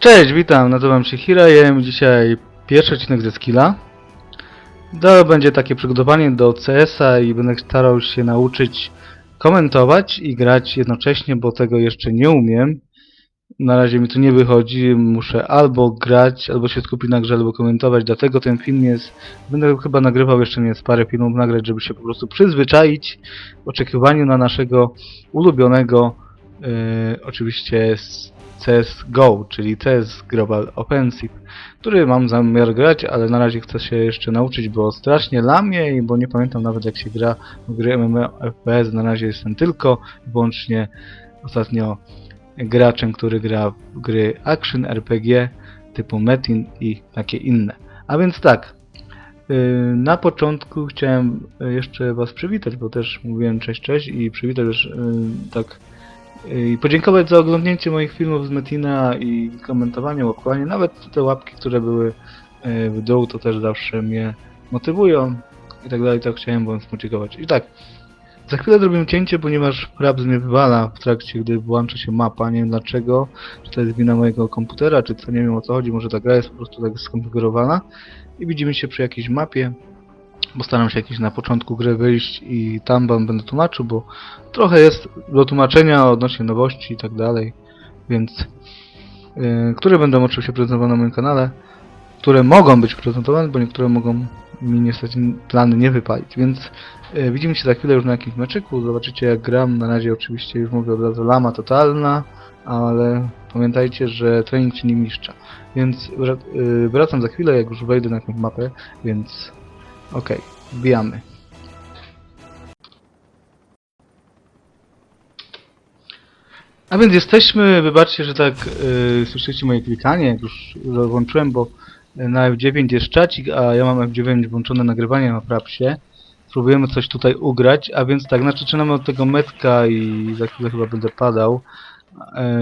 Cześć, witam, nazywam się Hirajem. Dzisiaj pierwszy odcinek ze Skilla. To będzie takie przygotowanie do CS-a i będę starał się nauczyć komentować i grać jednocześnie, bo tego jeszcze nie umiem. Na razie mi to nie wychodzi, muszę albo grać, albo się skupić na grze, albo komentować, dlatego ten film jest... Będę chyba nagrywał jeszcze nie parę filmów nagrać, żeby się po prostu przyzwyczaić w oczekiwaniu na naszego ulubionego, yy, oczywiście CSGO, czyli CS Global Offensive, który mam zamiar grać, ale na razie chcę się jeszcze nauczyć, bo strasznie lamię i bo nie pamiętam nawet jak się gra w gry MMO FPS. Na razie jestem tylko i wyłącznie ostatnio graczem, który gra w gry action, RPG typu Metin i takie inne. A więc tak, yy, na początku chciałem jeszcze Was przywitać, bo też mówiłem cześć, cześć i przywitać też yy, tak i podziękować za oglądnięcie moich filmów z Metina i komentowanie, łapkowanie, nawet te łapki, które były e, w dół, to też zawsze mnie motywują i tak dalej, tak chciałem wam podziękować. I tak, za chwilę zrobimy cięcie, ponieważ Fraps mnie wywala w trakcie, gdy włącza się mapa, nie wiem dlaczego, czy to jest wina mojego komputera, czy co, nie wiem o co chodzi, może ta gra jest po prostu tak skonfigurowana i widzimy się przy jakiejś mapie, Postaram się jakiś na początku gry wyjść i tam wam będę tłumaczył, bo trochę jest do tłumaczenia odnośnie nowości i tak dalej, więc yy, które będą oczywiście prezentowane na moim kanale, które mogą być prezentowane, bo niektóre mogą mi niestety plany nie wypalić, więc yy, widzimy się za chwilę już na jakimś meczyku, zobaczycie jak gram, na razie oczywiście już mówię od razu lama totalna, ale pamiętajcie, że trening czyni mistrza, więc yy, wracam za chwilę, jak już wejdę na jakąś mapę, więc Okej, wbijamy. A więc jesteśmy, wybaczcie, że tak yy, słyszycie moje klikanie, jak już włączyłem, bo na F9 jest czacik, a ja mam F9 włączone nagrywanie na Frapsie. Spróbujemy coś tutaj ugrać, a więc tak, znaczy zaczynamy od tego metka i za chwilę chyba będę padał.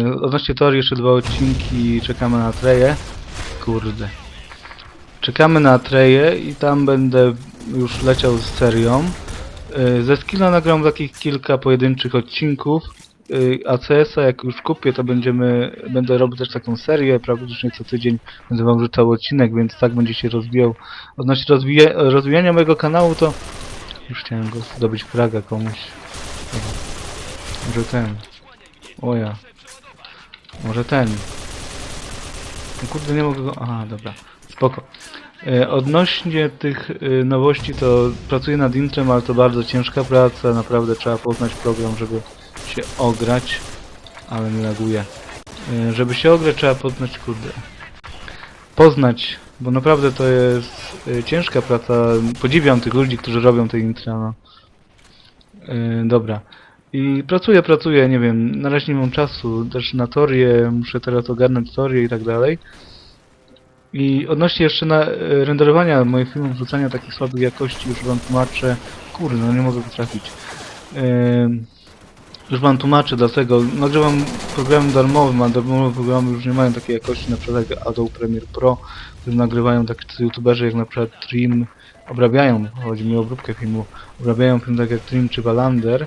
Yy, odnośnie teorii jeszcze dwa odcinki, czekamy na treje. Kurde. Czekamy na Treję i tam będę już leciał z serią. Yy, Ze skilla nagram takich kilka pojedynczych odcinków. Yy, A CS-a jak już kupię, to będziemy, będę robił też taką serię, praktycznie co tydzień będę wam rzucał odcinek, więc tak będzie się rozwijał. Odnośnie rozwija rozwijania mojego kanału, to już chciałem go zdobyć fraga komuś. Może ten. O ja. Może ten. No kurde, nie mogę go... Aha, dobra. Spoko. E, Odnośnie tych e, nowości to pracuję nad intrem, ale to bardzo ciężka praca, naprawdę trzeba poznać program, żeby się ograć, ale nie laguje. Żeby się ograć trzeba poznać, kurde, poznać, bo naprawdę to jest e, ciężka praca, podziwiam tych ludzi, którzy robią te intra, no. Dobra. I pracuję, pracuję, nie wiem, na razie nie mam czasu, też na torię, muszę teraz ogarnąć torię i tak dalej. I odnośnie jeszcze na e, renderowania moich filmów, wrzucania takich słabych jakości, już wam tłumaczę. Kurde, no nie mogę go trafić. Em, już wam tłumaczę dlatego. Nagrywam programem darmowym, a darmowe programy już nie mają takiej jakości, na przykład jak Adobe Premiere Pro, które nagrywają tacy youtuberzy jak na przykład Trim, obrabiają, chodzi mi o obróbkę filmu, obrabiają film tak jak Trim czy Valander.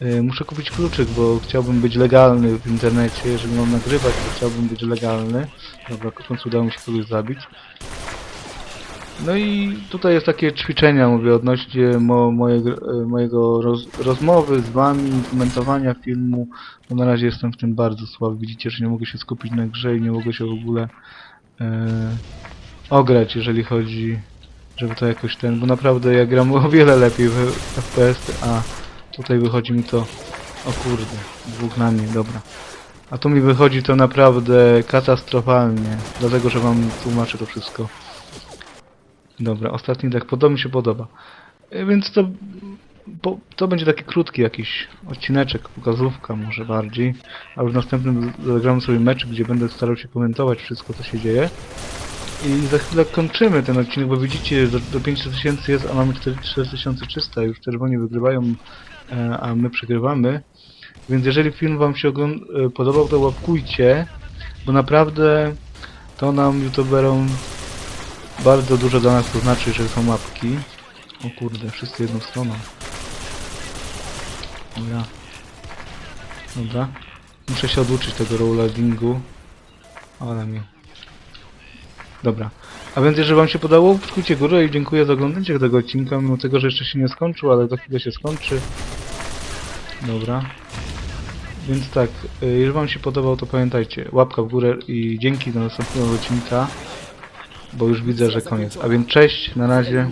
E, Muszę kupić kluczyk, bo chciałbym być legalny w internecie. Jeżeli mam nagrywać, to chciałbym być legalny. Dobra, w końcu udało mi się kogoś zabić. No i tutaj jest takie ćwiczenia, mówię, odnośnie mo, mojego, e, mojego roz, rozmowy z wami, komentowania filmu. Bo na razie jestem w tym bardzo słaby. Widzicie, że nie mogę się skupić na grze i nie mogę się w ogóle e, ograć, jeżeli chodzi, żeby to jakoś ten, bo naprawdę ja gram o wiele lepiej w FPS, a Tutaj wychodzi mi to... O kurde, dwóch na mnie, dobra. A tu mi wychodzi to naprawdę katastrofalnie, dlatego że wam tłumaczę to wszystko. Dobra, ostatni tak podoba mi się podoba. E, Więc to... To będzie taki krótki jakiś odcineczek, pokazówka może bardziej. A już w następnym zagramy sobie mecz, gdzie będę starał się komentować wszystko co się dzieje. I za chwilę kończymy ten odcinek, bo widzicie, że do 5000 jest, a mamy 4300, już czerwoni wygrywają, e, a my przegrywamy. Więc jeżeli film wam się e, podobał, to łapkujcie, bo naprawdę to nam youtuberom bardzo dużo dla nas to znaczy, że są łapki. O kurde, wszyscy jedną stroną. Dobra. Dobra. Muszę się oduczyć tego rolladingu. Ale mi. Dobra. A więc jeżeli wam się podobało, klikujcie górę i dziękuję za oglądanie tego odcinka, mimo tego, że jeszcze się nie skończył, ale za chwilę się skończy. Dobra. Więc tak, y, jeżeli wam się podobał, to pamiętajcie, łapka w górę i dzięki do następnego odcinka, bo już widzę, że koniec. A więc cześć, na razie.